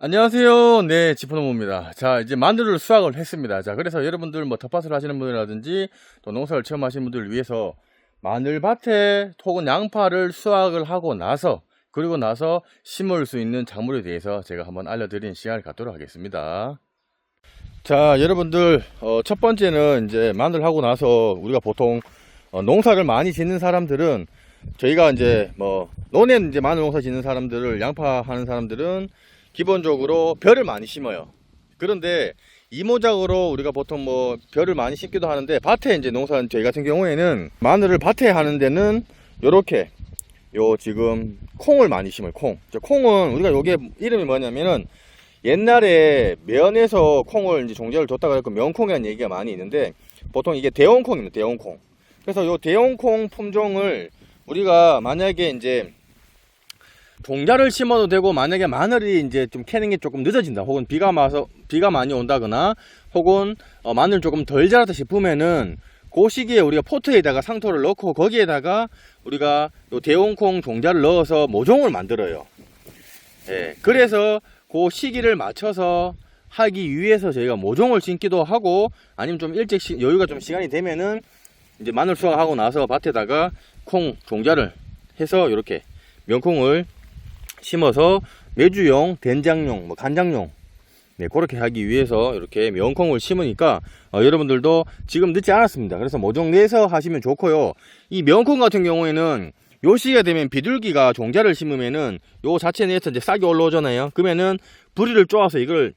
안녕하세요. 네, 지포노모입니다. 자, 이제 마늘을 수확을 했습니다. 자, 그래서 여러분들 뭐 텃밭을 하시는 분이라든지 또 농사를 처음 하시는 분들을 위해서 마늘밭에 혹은 양파를 수확을 하고 나서 그리고 나서 심을 수 있는 작물에 대해서 제가 한번 알려드리는 시간을 갖도록 하겠습니다. 자, 여러분들 어, 첫 번째는 이제 마늘 하고 나서 우리가 보통 어, 농사를 많이 짓는 사람들은 저희가 이제 뭐 논에 이제 마늘 농사 짓는 사람들을 양파 하는 사람들은 기본적으로 벼를 많이 심어요. 그런데 이모작으로 우리가 보통 뭐 벼를 많이 심기도 하는데 밭에 이제 농사 저희 같은 경우에는 마늘을 밭에 하는 데는 요렇게 요 지금 콩을 많이 심어요. 콩. 저 콩은 우리가 요게 이름이 뭐냐면은 옛날에 면에서 콩을 이제 종자를 줬다가 그랬고 면콩이라는 얘기가 많이 있는데 보통 이게 대원콩입니다. 대원콩. 그래서 요 대원콩 품종을 우리가 만약에 이제 종자를 심어도 되고 만약에 마늘이 이제 좀 캐는 게 조금 늦어진다 혹은 비가 마서 비가 많이 온다거나 혹은 어, 마늘 조금 덜 자랐다 싶으면은 그 시기에 우리가 포트에다가 상토를 넣고 거기에다가 우리가 요 대원콩 종자를 넣어서 모종을 만들어요. 예, 그래서 그 시기를 맞춰서 하기 위해서 저희가 모종을 심기도 하고 아니면 좀 일찍 시- 여유가 좀 시간이 되면은 이제 마늘 수확하고 나서 밭에다가 콩 종자를 해서 이렇게 면콩을 심어서 메주용, 된장용, 뭐 간장용 네, 그렇게 하기 위해서 이렇게 면콩을 심으니까 어, 여러분들도 지금 늦지 않았습니다. 그래서 모종 내서 하시면 좋고요. 이 면콩 같은 경우에는 요 시기가 되면 비둘기가 종자를 심으면은 요 자체 내에서 이제 싹이 올라오잖아요. 그러면은 부리를 쪼아서 이걸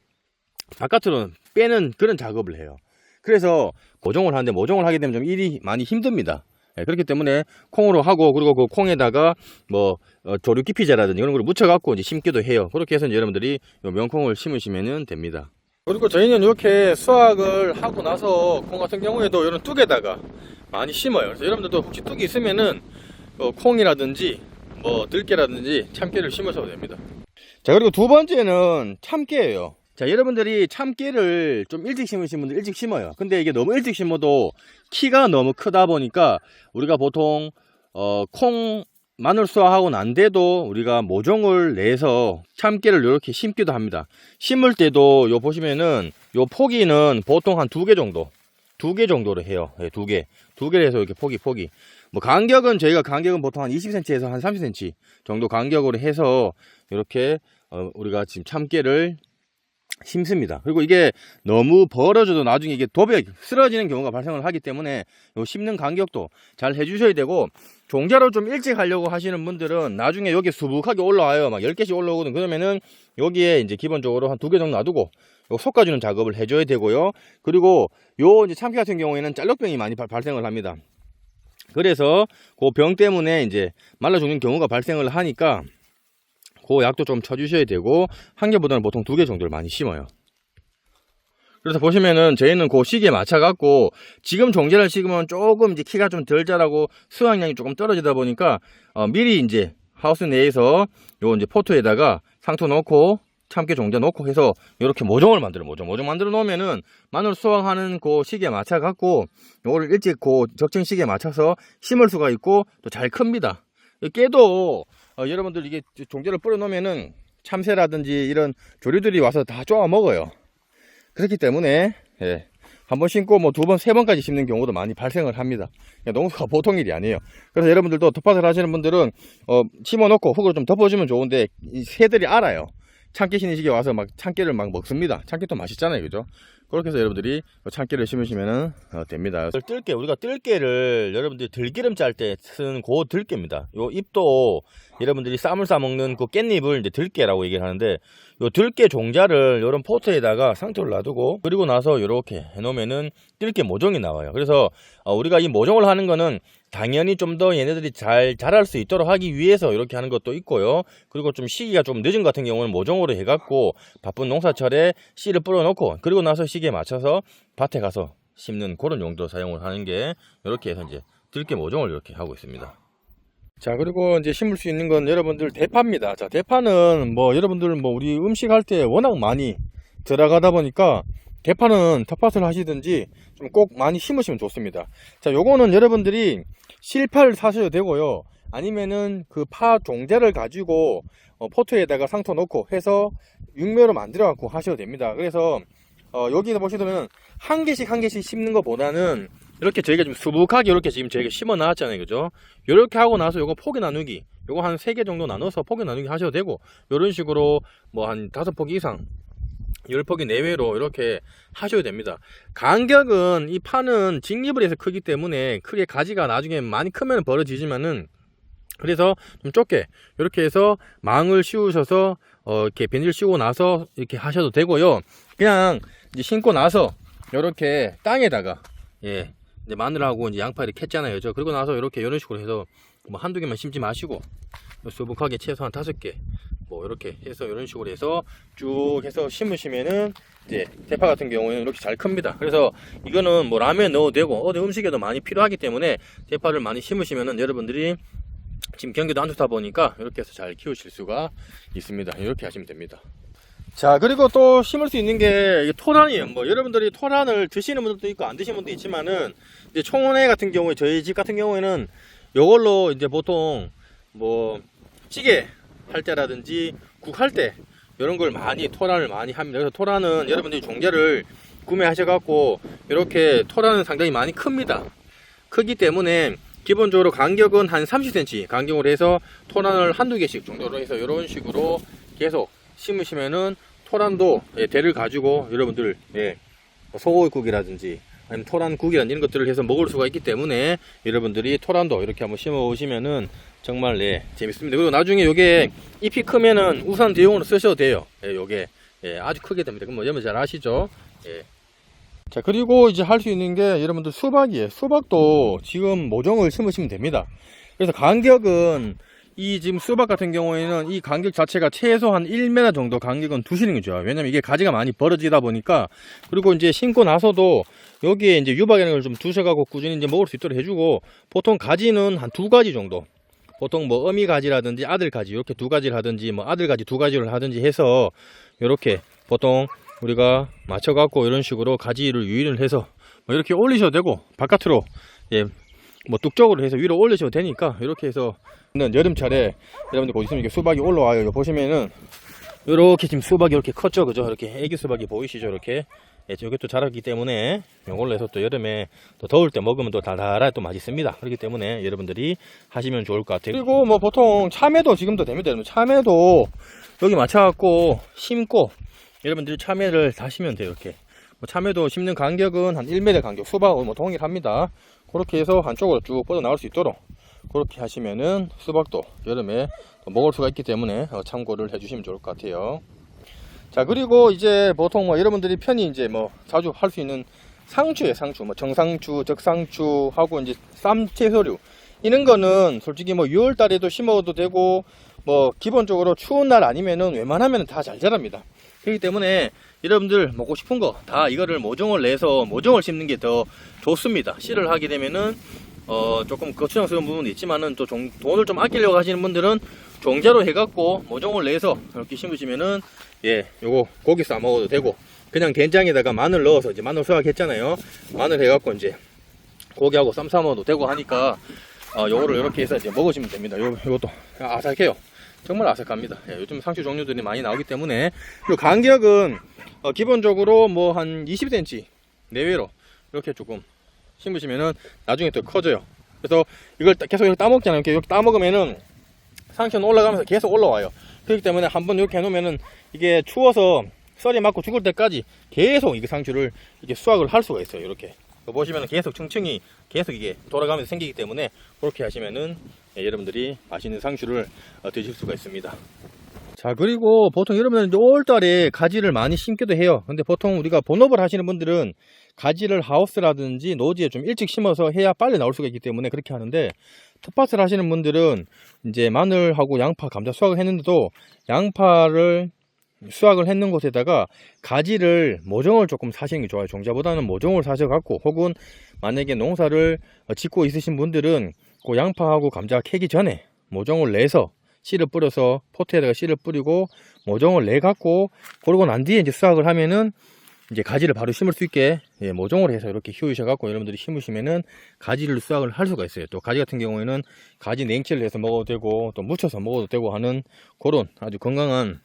바깥으로 빼는 그런 작업을 해요. 그래서 모종을 하는데 모종을 하게 되면 좀 일이 많이 힘듭니다. 예, 그렇기 때문에 콩으로 하고 그리고 그 콩에다가 뭐 어, 조류 기피제라든지 이런 걸 묻혀갖고 이제 심기도 해요. 그렇게 해서 여러분들이 요 명콩을 심으시면 됩니다. 그리고 저희는 이렇게 수확을 하고 나서 콩 같은 경우에도 이런 뚝에다가 많이 심어요. 그래서 여러분들도 혹시 뚝이 있으면은 어, 콩이라든지 뭐 들깨라든지 참깨를 심으셔도 됩니다. 자 그리고 두 번째는 참깨예요. 자 여러분들이 참깨를 좀 일찍 심으신 분들 일찍 심어요. 근데 이게 너무 일찍 심어도 키가 너무 크다 보니까 우리가 보통 어, 콩 마늘 수확하고 난 데도 우리가 모종을 내서 참깨를 이렇게 심기도 합니다. 심을 때도 요 보시면은 요 포기는 보통 한 두 개 정도 두 개 정도로 해요. 예, 두 개. 두 개를 해서 이렇게 포기 포기. 뭐 간격은 저희가 간격은 보통 한 20cm에서 한 30cm 정도 간격으로 해서 이렇게 어, 우리가 지금 참깨를 심습니다. 그리고 이게 너무 벌어져도 나중에 이게 도배 쓰러지는 경우가 발생을 하기 때문에 요 심는 간격도 잘 해주셔야 되고 종자로 좀 일찍 하려고 하시는 분들은 나중에 여기 수북하게 올라와요. 막 10개씩 올라오거든. 그러면은 여기에 이제 기본적으로 한 두 개 정도 놔두고 요 솎아주는 작업을 해줘야 되고요. 그리고 요 이제 참깨 같은 경우에는 짤록병이 많이 발- 발생을 합니다. 그래서 그 병 때문에 이제 말라 죽는 경우가 발생을 하니까 그 약도 좀 쳐주셔야 되고 한 개보다는 보통 두 개 정도를 많이 심어요. 그래서 보시면은 저희는 그 시기에 맞춰갖고 지금 종자를 심으면 조금 이제 키가 좀 덜 자라고 수확량이 조금 떨어지다 보니까 어, 미리 이제 하우스 내에서 요 이제 포트에다가 상토 넣고 참깨 종자 넣고 해서 이렇게 모종을 만들어 모종 모종 만들어 놓으면은 마늘 수확하는 그 시기에 맞춰 갖고 요거를 일찍 그 적정 시기에 맞춰서 심을 수가 있고 또 잘 큽니다. 깨도 어, 여러분들 이게 종자를 뿌려 놓으면은 참새라든지 이런 조류들이 와서 다 쪼아 먹어요. 그렇기 때문에 예, 한번 심고 뭐 두 번, 세 번까지 심는 경우도 많이 발생을 합니다. 농사가 보통 일이 아니에요. 그래서 여러분들도 텃밭을 하시는 분들은 어, 심어놓고 흙을 좀 덮어주면 좋은데 이 새들이 알아요. 참깨 시기에 와서 막 참깨를 막 먹습니다. 참깨도 맛있잖아요, 그죠? 그렇게 해서 여러분들이 참깨를 심으시면 어, 됩니다. 뜰깨 우리가 뜰깨를 여러분들이 들기름 짤 때 쓰는 그 들깨입니다. 요 잎도 여러분들이 쌈을 싸 먹는 그 깻잎을 이제 들깨라고 얘기를 하는데 요 들깨 종자를 이런 포트에다가 상토를 놔두고 그리고 나서 이렇게 해놓으면은 뜰깨 모종이 나와요. 그래서 어, 우리가 이 모종을 하는 거는 당연히 좀 더 얘네들이 잘 자랄 수 있도록 하기 위해서 이렇게 하는 것도 있고요. 그리고 좀 시기가 좀 늦은 것 같은 경우는 모종으로 해갖고 바쁜 농사철에 씨를 뿌려놓고 그리고 나서 시기에 맞춰서 밭에 가서 심는 그런 용도로 사용을 하는 게 이렇게 해서 이제 들깨 모종을 이렇게 하고 있습니다. 자 그리고 이제 심을 수 있는 건 여러분들 대파입니다. 자 대파는 뭐 여러분들 뭐 우리 음식 할 때 워낙 많이 들어가다 보니까 대파는 텃밭을 하시든지 좀 꼭 많이 심으시면 좋습니다. 자 요거는 여러분들이 실파를 사셔도 되고요. 아니면은 그 파 종자를 가지고 어, 포트에다가 상토 넣고 해서 육묘로 만들어 갖고 하셔도 됩니다. 그래서 어, 여기서 보시면 한 개씩 한 개씩 심는 것보다는 이렇게 저희가 좀 수북하게 이렇게 지금 저희가 심어 놨잖아요. 그죠? 이렇게 하고 나서 요거 포기 나누기 요거 한 세 개 정도 나눠서 포기 나누기 하셔도 되고 이런 식으로 뭐 한 다섯 포기 이상 열 포기 내외로 이렇게 하셔도 됩니다. 간격은 이 판은 직립을 해서 크기 때문에 크게 가지가 나중에 많이 크면 벌어지지만은 그래서 좀 좁게 이렇게 해서 망을 씌우셔서 어 이렇게 비닐 씌우고 나서 이렇게 하셔도 되고요. 그냥 이제 심고 나서 이렇게 땅에다가 예 이제 마늘하고 이제 양파 이렇게 캤잖아요. 저 그리고 나서 이렇게 이런 식으로 해서 뭐 한두 개만 심지 마시고 수북하게 최소한 다섯 개 뭐 이렇게 해서 이런 식으로 해서 쭉 해서 심으시면은 이제 대파 같은 경우에는 이렇게 잘 큽니다. 그래서 이거는 뭐 라면에 넣어도 되고 어디 음식에도 많이 필요하기 때문에 대파를 많이 심으시면은 여러분들이 지금 경기도 안 좋다 보니까 이렇게 해서 잘 키우실 수가 있습니다. 이렇게 하시면 됩니다. 자 그리고 또 심을 수 있는 게 토란이에요. 뭐 여러분들이 토란을 드시는 분들도 있고 안 드시는 분도 있지만은 이제 총원회 같은 경우에 저희 집 같은 경우에는 요걸로 이제 보통 뭐 찌개 할 때라든지 국할 때 이런 걸 많이 토란을 많이 합니다. 그래서 토란은 여러분들이 종자를 구매하셔갖고 이렇게 토란은 상당히 많이 큽니다. 크기 때문에 기본적으로 간격은 한 30cm 간격으로 해서 토란을 한두 개씩 정도로 해서 이런 식으로 계속 심으시면은 토란도 예, 대를 가지고 여러분들 예, 소고기국이라든지 아니면 토란국이라는 이런 것들을 해서 먹을 수가 있기 때문에 여러분들이 토란도 이렇게 한번 심어 오시면은 정말 네 재밌습니다. 그리고 나중에 요게 잎이 크면은 우산 대용으로 쓰셔도 돼요. 예, 요게 예, 아주 크게 됩니다. 그럼 뭐 여러분 잘 아시죠? 예. 자 그리고 이제 할 수 있는 게 여러분들 수박이에요. 수박도 지금 모종을 심으시면 됩니다. 그래서 간격은 이 지금 수박 같은 경우에는 이 간격 자체가 최소한 1m 정도 간격은 두시는 게 좋아요. 왜냐면 이게 가지가 많이 벌어지다 보니까 그리고 이제 심고 나서도 여기에 이제 유박이라는 걸좀 두셔가고 꾸준히 이제 먹을 수 있도록 해주고 보통 가지는 한 두 가지 정도 보통 뭐 어미 가지라든지 아들 가지 이렇게 두 가지를 하든지 뭐 아들 가지 두 가지를 하든지 해서 이렇게 보통 우리가 맞춰 갖고 이런 식으로 가지를 유인을 해서 뭐 이렇게 올리셔도 되고 바깥으로 예 뭐 뚝적으로 해서 위로 올리셔도 되니까 이렇게 해서 는 여름철에 여러분들 곧 있으면 이렇게 수박이 올라와요. 보시면은 이렇게 지금 수박이 이렇게 컸죠? 그죠? 이렇게 애기 수박이 보이시죠? 이렇게? 예, 이것도 자랐기 때문에 이걸로 해서 또 여름에 또 더울 때 먹으면 또 달달하게 또 맛있습니다. 그렇기 때문에 여러분들이 하시면 좋을 것 같아요. 그리고 뭐 보통 참외도 지금도 됩니다 여러분. 참외도 여기 맞춰갖고 심고 여러분들이 참외를 다 심으면 돼요 이렇게. 뭐 참외도 심는 간격은 한 1m 간격 수박은 뭐 동일합니다 그렇게 해서 한쪽으로 쭉 뻗어 나올 수 있도록 그렇게 하시면은 수박도 여름에 또 먹을 수가 있기 때문에 어, 참고를 해주시면 좋을 것 같아요. 자 그리고 이제 보통 뭐 여러분들이 편히 이제 뭐 자주 할 수 있는 상추에 상추, 뭐 정상추, 적상추 하고 이제 쌈 채소류 이런 거는 솔직히 뭐 6월 달에도 심어도 되고 뭐 기본적으로 추운 날 아니면은 웬만하면 다 잘 자랍니다. 그렇기 때문에 여러분들 먹고 싶은 거 다 이거를 모종을 내서 모종을 심는 게 더 좋습니다. 씨를 하게 되면은 어 조금 거추장스러운 부분도 있지만은 또 종- 돈을 좀 아끼려고 하시는 분들은 종자로 해갖고 모종을 내서 이렇게 심으시면은 예 요거 고기 싸 먹어도 되고 그냥 된장에다가 마늘 넣어서 이제 마늘 수확했잖아요. 마늘 해갖고 이제 고기하고 쌈 싸 먹어도 되고 하니까 어 요거를 이렇게 해서 이제 먹으시면 됩니다. 요 요것도 아삭해요. 정말 아삭합니다. 예, 요즘 상추 종류들이 많이 나오기 때문에 그리고 간격은 어, 기본적으로 뭐 한 20cm 내외로 이렇게 조금 심으시면은 나중에 더 커져요. 그래서 이걸 따- 계속 이렇게 따먹잖아요. 이렇게, 이렇게 따먹으면은 상추는 올라가면서 계속 올라와요. 그렇기 때문에 한번 이렇게 해놓으면은 이게 추워서 썰이 맞고 죽을 때까지 계속 이게 상추를 이렇게 수확을 할 수가 있어요. 이렇게 보시면은 계속 층층이 계속 이게 돌아가면서 생기기 때문에 그렇게 하시면은 예, 여러분들이 맛있는 상추를 어, 드실 수가 있습니다. 자 그리고 보통 여러분들 이제 5월달에 가지를 많이 심기도 해요 근데 보통 우리가 본업을 하시는 분들은 가지를 하우스라든지 노지에 좀 일찍 심어서 해야 빨리 나올 수가 있기 때문에 그렇게 하는데 텃밭을 하시는 분들은 이제 마늘하고 양파 감자 수확을 했는데도 양파를 수확을 했는 곳에다가 가지를 모종을 조금 사시는 게 좋아요 종자보다는 모종을 사셔갖고 혹은 만약에 농사를 어, 짓고 있으신 분들은 그 양파하고 감자 캐기 전에 모종을 내서 씨를 뿌려서 포트에다가 씨를 뿌리고 모종을 내 갖고 그러고 난 뒤에 이제 수확을 하면은 이제 가지를 바로 심을 수 있게 예, 모종을 해서 이렇게 키우셔 갖고 여러분들이 심으시면은 가지를 수확을 할 수가 있어요. 또 가지 같은 경우에는 가지 냉채를 해서 먹어도 되고 또 무쳐서 먹어도 되고 하는 그런 아주 건강한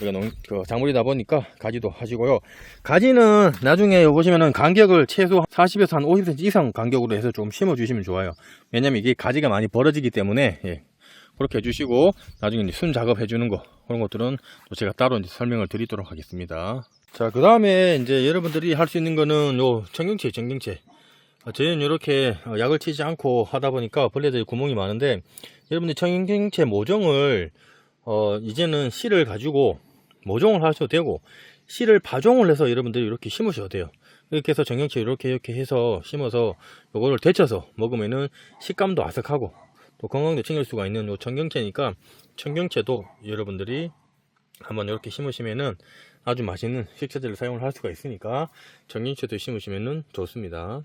우리가 농, 그 작물이다 보니까 가지도 하시고요. 가지는 나중에 보시면은 간격을 최소 40에서 한 50cm 이상 간격으로 해서 좀 심어 주시면 좋아요. 왜냐면 이게 가지가 많이 벌어지기 때문에 예, 그렇게 해주시고 나중에 순 작업 해주는 거 그런 것들은 또 제가 따로 이제 설명을 드리도록 하겠습니다. 자, 그 다음에 이제 여러분들이 할 수 있는 거는 요 청경채, 청경채. 어, 저희는 이렇게 어, 약을 치지 않고 하다 보니까 벌레들이 구멍이 많은데 여러분들 청경채 모종을 어, 이제는 씨를 가지고 모종을 하셔도 되고 씨를 파종을 해서 여러분들이 이렇게 심으셔도 돼요. 이렇게 해서 정경채 이렇게 이렇게 해서 심어서 요거를 데쳐서 먹으면은 식감도 아삭하고 또 건강도 챙길 수가 있는 요 청경채니까 청경채도 여러분들이 한번 이렇게 심으시면은 아주 맛있는 식재들을 사용을 할 수가 있으니까 청경채도 심으시면은 좋습니다.